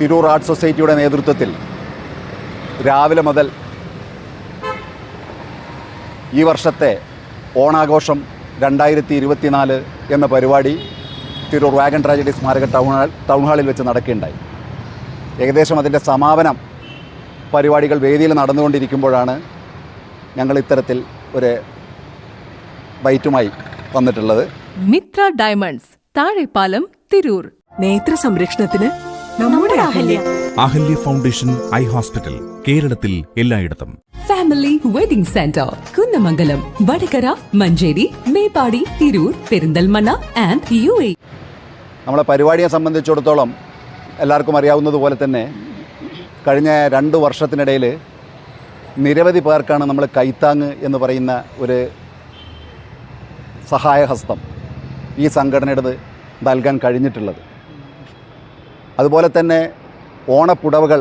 Tirur art സൊസൈറ്റിയുടെ നേതൃത്വത്തിൽ രാവിലെ മുതൽ ഈ വർഷത്തെ ഓണാഘോഷം രണ്ടായിരത്തി ഇരുപത്തിനാല് എന്ന പരിപാടി തിരൂർ വാഗൺ ട്രാജഡി സ്മാരക ടൗൺ ടൗൺ ഹാളിൽ വെച്ച് നടക്കുകയുണ്ടായി. ഏകദേശം അതിന്റെ സമാപനം പരിപാടികൾ വേദിയിൽ നടന്നുകൊണ്ടിരിക്കുമ്പോഴാണ് ഞങ്ങൾ ഇത്തരത്തിൽ ഒരു ബൈറ്റുമായി വന്നിട്ടുള്ളത്. മിത്ര ഡയമണ്ട്സ് താഴെപ്പാലം തിരൂർ. നേത്ര സംരക്ഷണത്തിന് നമ്മുടെ Ahalya. Ahalya. Foundation eye hospital കേരളത്തിൽ എല്ലായിടത്തും. Family wedding centre Kunnamangalam Vadakara Manjeri Meppadi Tirur Perinthalmanna and U A നമ്മളെ പരിപാടിയെ സംബന്ധിച്ചിടത്തോളം എല്ലാവർക്കും അറിയാവുന്നതുപോലെ തന്നെ കഴിഞ്ഞ രണ്ട് വർഷത്തിനിടയിൽ നിരവധി പേർക്കാണ് നമ്മൾ കൈത്താങ് എന്ന് പറയുന്ന ഒരു സഹായഹസ്തം ഈ സംഘടനയുടെ നൽകാൻ കഴിഞ്ഞിട്ടുള്ളത്. അതുപോലെ തന്നെ ഓണപ്പുടവകൾ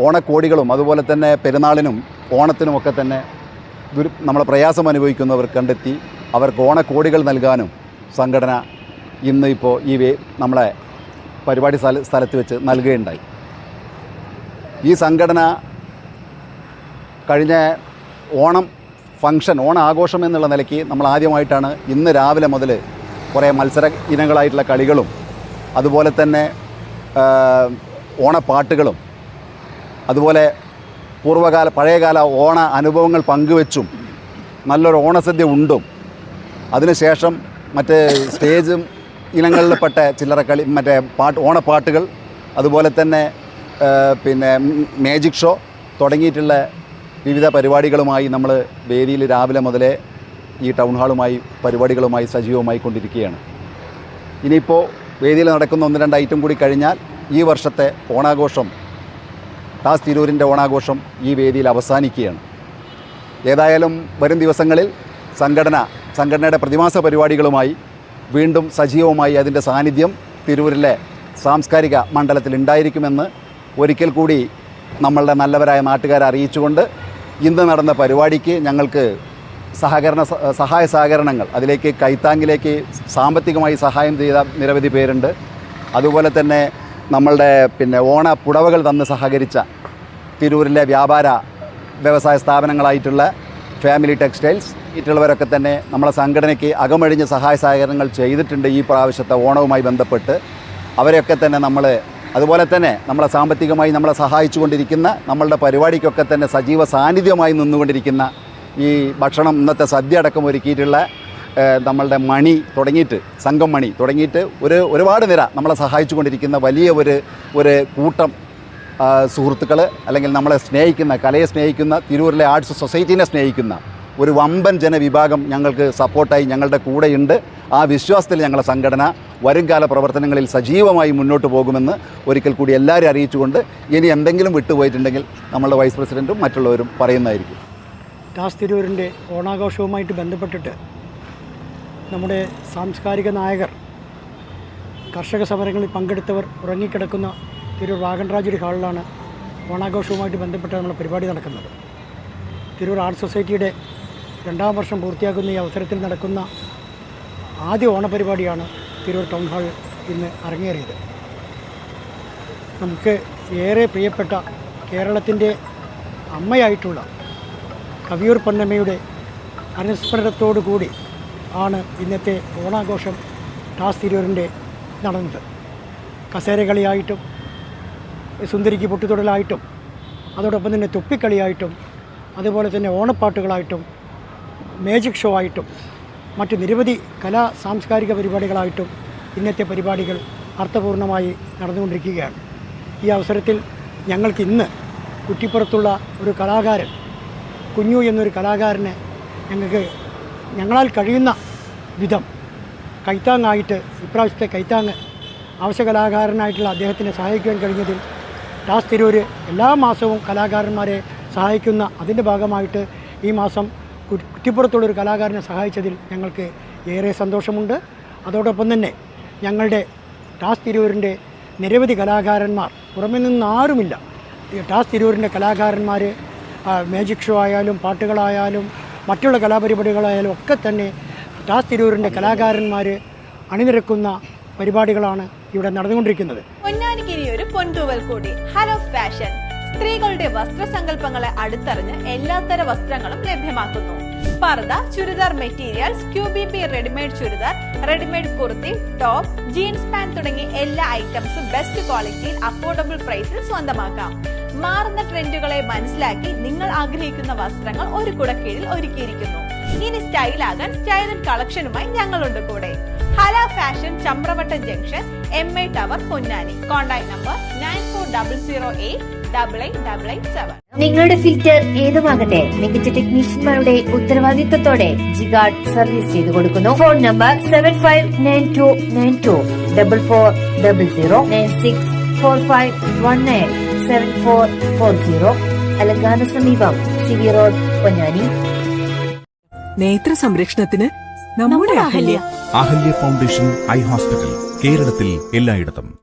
ഓണക്കോടികളും അതുപോലെ തന്നെ പെരുന്നാളിനും ഓണത്തിനുമൊക്കെ തന്നെ ദുരു നമ്മളെ പ്രയാസം അനുഭവിക്കുന്നവർ കണ്ടെത്തി അവർക്ക് ഓണക്കോടികൾ നൽകാനും സംഘടന ഇന്ന് ഇപ്പോൾ ഈ വേ നമ്മളെ പരിപാടി സ്ഥല സ്ഥലത്ത് വെച്ച് നൽകുകയുണ്ടായി. ഈ സംഘടന കഴിഞ്ഞ ഓണം ഫംഗ്ഷൻ ഓണ ആഘോഷം എന്നുള്ള നിലയ്ക്ക് നമ്മൾ ആദ്യമായിട്ടാണ് ഇന്ന് രാവിലെ മുതൽ കുറേ മത്സര ഇനങ്ങളായിട്ടുള്ള കളികളും അതുപോലെ തന്നെ ഓണപ്പാട്ടുകളും അതുപോലെ പൂർവകാല പഴയകാല ഓണ അനുഭവങ്ങൾ പങ്കുവെച്ചും നല്ലൊരു ഓണസദ്യ ഉണ്ടും. അതിനുശേഷം മറ്റേ സ്റ്റേജും ഇനങ്ങളിൽപ്പെട്ട ചില്ലറ കളി മറ്റേ പാട്ട് ഓണപ്പാട്ടുകൾ അതുപോലെ തന്നെ പിന്നെ മാജിക് ഷോ തുടങ്ങിയിട്ടുള്ള വിവിധ പരിപാടികളുമായി നമ്മൾ വേദിയിൽ രാവിലെ മുതലേ ഈ ടൗൺ ഹാളുമായി പരിപാടികളുമായി സജീവമായി കൊണ്ടിരിക്കുകയാണ് ഇനിയിപ്പോൾ വേദിയിൽ നടക്കുന്ന ഒന്ന് രണ്ട് ഐറ്റം കൂടി കഴിഞ്ഞാൽ ഈ വർഷത്തെ ഓണാഘോഷം ടാസ് തിരൂരിന്റെ ഓണാഘോഷം ഈ വേദിയിൽ അവസാനിക്കുകയാണ്. ഏതായാലും വരും ദിവസങ്ങളിൽ സംഘടന സംഘടനയുടെ പ്രതിമാസ പരിപാടികളുമായി വീണ്ടും സജീവമായി അതിന്റെ സാന്നിധ്യം തിരൂരിലെ സാംസ്കാരിക മണ്ഡലത്തിൽ ഉണ്ടായിരിക്കുമെന്ന് ഒരിക്കൽ കൂടി നമ്മളുടെ നല്ലവരായ നാട്ടുകാരെ അറിയിച്ചുകൊണ്ട് ഇന്ന് നടന്ന പരിപാടിക്ക് ഞങ്ങൾക്ക് സഹകരണ സഹായ സഹകരണങ്ങൾ. അതിലേക്ക് കൈത്താങ്ങിലേക്ക് സാമ്പത്തികമായി സഹായം ചെയ്ത നിരവധി പേരുണ്ട്. അതുപോലെ തന്നെ നമ്മളുടെ പിന്നെ ഓണ പുടവകൾ തന്ന് സഹകരിച്ച തിരൂരിലെ വ്യാപാര വ്യവസായ സ്ഥാപനങ്ങളായിട്ടുള്ള ഫാമിലി ടെക്സ്റ്റൈൽസ് ഇട്ടുള്ളവരൊക്കെ തന്നെ നമ്മളെ സംഘടനയ്ക്ക് അകമഴിഞ്ഞ സഹായ സഹകരണങ്ങൾ ചെയ്തിട്ടുണ്ട് ഈ പ്രാവശ്യത്തെ ഓണവുമായി ബന്ധപ്പെട്ട്. അവരെയൊക്കെ തന്നെ നമ്മൾ അതുപോലെ തന്നെ നമ്മളെ സാമ്പത്തികമായി നമ്മളെ സഹായിച്ചുകൊണ്ടിരിക്കുന്ന നമ്മളുടെ പരിപാടിക്കൊക്കെ തന്നെ സജീവ സാന്നിധ്യമായി നിന്നുകൊണ്ടിരിക്കുന്ന ഈ ഭക്ഷണം ഇന്നത്തെ സദ്യ അടക്കം ഒരുക്കിയിട്ടുള്ള നമ്മളുടെ മണി തുടങ്ങിയിട്ട് സംഘം മണി തുടങ്ങിയിട്ട് ഒരു ഒരുപാട് നിര നമ്മളെ സഹായിച്ചു കൊണ്ടിരിക്കുന്ന വലിയ ഒരു ഒരു കൂട്ടം സുഹൃത്തുക്കൾ അല്ലെങ്കിൽ നമ്മളെ സ്നേഹിക്കുന്ന കലയെ സ്നേഹിക്കുന്ന തിരൂരിലെ ആർട്സ് സൊസൈറ്റീനെ സ്നേഹിക്കുന്ന ഒരു വമ്പൻ ജനവിഭാഗം ഞങ്ങൾക്ക് സപ്പോർട്ടായി ഞങ്ങളുടെ കൂടെയുണ്ട്. ആ വിശ്വാസത്തിൽ ഞങ്ങളുടെ സംഘടന വരുംകാല പ്രവർത്തനങ്ങളിൽ സജീവമായി മുന്നോട്ട് പോകുമെന്ന് ഒരിക്കൽ കൂടി എല്ലാവരും അറിയിച്ചുകൊണ്ട് ഇനി എന്തെങ്കിലും വിട്ടുപോയിട്ടുണ്ടെങ്കിൽ നമ്മളുടെ വൈസ് പ്രസിഡന്റും മറ്റുള്ളവരും പറയുന്നതായിരിക്കും. ടാസ് തിരൂരിന്റെ ഓണാഘോഷവുമായിട്ട് ബന്ധപ്പെട്ടിട്ട് നമ്മുടെ സാംസ്കാരിക നായകർ കർഷക സമരങ്ങളിൽ പങ്കെടുത്തവർ ഉറങ്ങിക്കിടക്കുന്ന തിരൂർ വാഗൺ ട്രാജഡി ഹാളിലാണ് ഓണാഘോഷവുമായിട്ട് ബന്ധപ്പെട്ട് നമ്മുടെ പരിപാടി നടക്കുന്നത്. തിരൂർ ആർട്ട് സൊസൈറ്റിയുടെ രണ്ടാം വർഷം പൂർത്തിയാക്കുന്ന ഈ അവസരത്തിൽ നടക്കുന്ന ആദ്യ ഓണപരിപാടിയാണ് തിരൂർ ടൗൺ ഹാൾ ഇന്ന് അരങ്ങേറിയത്. നമുക്ക് ഏറെ പ്രിയപ്പെട്ട കേരളത്തിന്റെ അമ്മയായിട്ടുള്ള കവിയൂർ പൊന്നമ്മയുടെ അനുസ്മരണത്തോടു കൂടി ആണ് ഇന്നത്തെ ഓണാഘോഷം ടാസ് തിരൂരിന്റെ നടന്നത്. കസേരകളിയായിട്ടും സുന്ദരിക്ക് പൊട്ടിത്തൊടലായിട്ടും അതോടൊപ്പം തന്നെ തൊപ്പിക്കളിയായിട്ടും അതുപോലെ തന്നെ ഓണപ്പാട്ടുകളായിട്ടും മേജിക് ഷോ ആയിട്ടും മറ്റ് നിരവധി കലാ സാംസ്കാരിക പരിപാടികളായിട്ടും ഇന്നത്തെ പരിപാടികൾ അർത്ഥപൂർണമായി നടന്നുകൊണ്ടിരിക്കുകയാണ്. ഈ അവസരത്തിൽ ഞങ്ങൾക്ക് ഇന്ന് കുറ്റിപ്പുറത്തുള്ള ഒരു കലാകാരൻ കുഞ്ഞു എന്നൊരു കലാകാരനെ ഞങ്ങൾക്ക് ഞങ്ങളാൽ കഴിയുന്ന വിധം കൈത്താങ്ങായിട്ട് ഇപ്രാവശ്യത്തെ കൈത്താങ്ങ് ആവശ്യ കലാകാരനായിട്ടുള്ള അദ്ദേഹത്തിനെ സഹായിക്കാൻ കഴിഞ്ഞതിൽ ടാസ് തിരൂര് എല്ലാ മാസവും കലാകാരന്മാരെ സഹായിക്കുന്ന അതിന്റെ ഭാഗമായിട്ട് ഈ മാസം കുറ്റിപ്പുറത്തുള്ളൊരു കലാകാരനെ സഹായിച്ചതിൽ ഞങ്ങൾക്ക് ഏറെ സന്തോഷമുണ്ട്. അതോടൊപ്പം തന്നെ ഞങ്ങളുടെ ടാസ് തിരൂരിന്റെ നിരവധി കലാകാരന്മാർ പുറമെ നിന്ന് ആരുമില്ല ടാസ് തിരൂരിന്റെ കലാകാരന്മാർ മേജിക് ഷോ ആയാലും പാട്ടുകളായാലും മറ്റുള്ള കലാപരിപാടികളായാലും ഒക്കെ തന്നെ ടാസ് തിരൂരിന്റെ കലാകാരന്മാർ അണിനിരക്കുന്ന പരിപാടികളാണ് ഇവിടെ നടന്നുകൊണ്ടിരിക്കുന്നത്. പൊന്നാനിക്കിനി ഒരു പൊൻതൂവൽ കൂടി. ഹലോ ഫാഷൻ സ്ത്രീകളുടെ വസ്ത്രസങ്കല്പങ്ങളെ അടുത്തറിഞ്ഞ് എല്ലാത്തര വസ്ത്രങ്ങളും ലഭ്യമാക്കുന്നു. Pardah churidar materials P readymade churidar readymade kurti top jeans pant തുടങ്ങിയ എല്ലാ ഐറ്റംസും ബെസ്റ്റ് ക്വാളിറ്റിയിൽ അഫോർഡബിൾ പ്രൈസിൽ സ്വന്തമാക്കാം. മാറുന്ന ട്രെൻഡുകളെ മനസ്സിലാക്കി നിങ്ങൾ ആഗ്രഹിക്കുന്ന വസ്ത്രങ്ങൾ ഒരു കുടക്കീഴിൽ ഒരുക്കിയിരിക്കുന്നു. ഇനി സ്റ്റൈലാകാൻ സ്റ്റൈലൻ കളക്ഷനുമായി ഞങ്ങളുണ്ട് കൂടെ. Hala fashion Chamravattam junction M I tower Ponnani. Contact number nine four double zero eight നിങ്ങളുടെ ഫിൽറ്റർ ഏതുമാകട്ടെ മികച്ച ടെക്നീഷ്യന്മാരുടെ ഉത്തരവാദിത്തത്തോടെ ജിഗാർഡ് സർവീസ് ചെയ്തു കൊടുക്കുന്നു. Phone number seven five nine two nine two double four double zero nine six four five one nine seven four four zero അലങ്കാന സമീപം C V road Ponnani നേത്ര സംരക്ഷണത്തിന് നമ്മുടെ Ahalya. Ahalya foundation eye hospital കേരളത്തിൽ എല്ലായിടത്തും.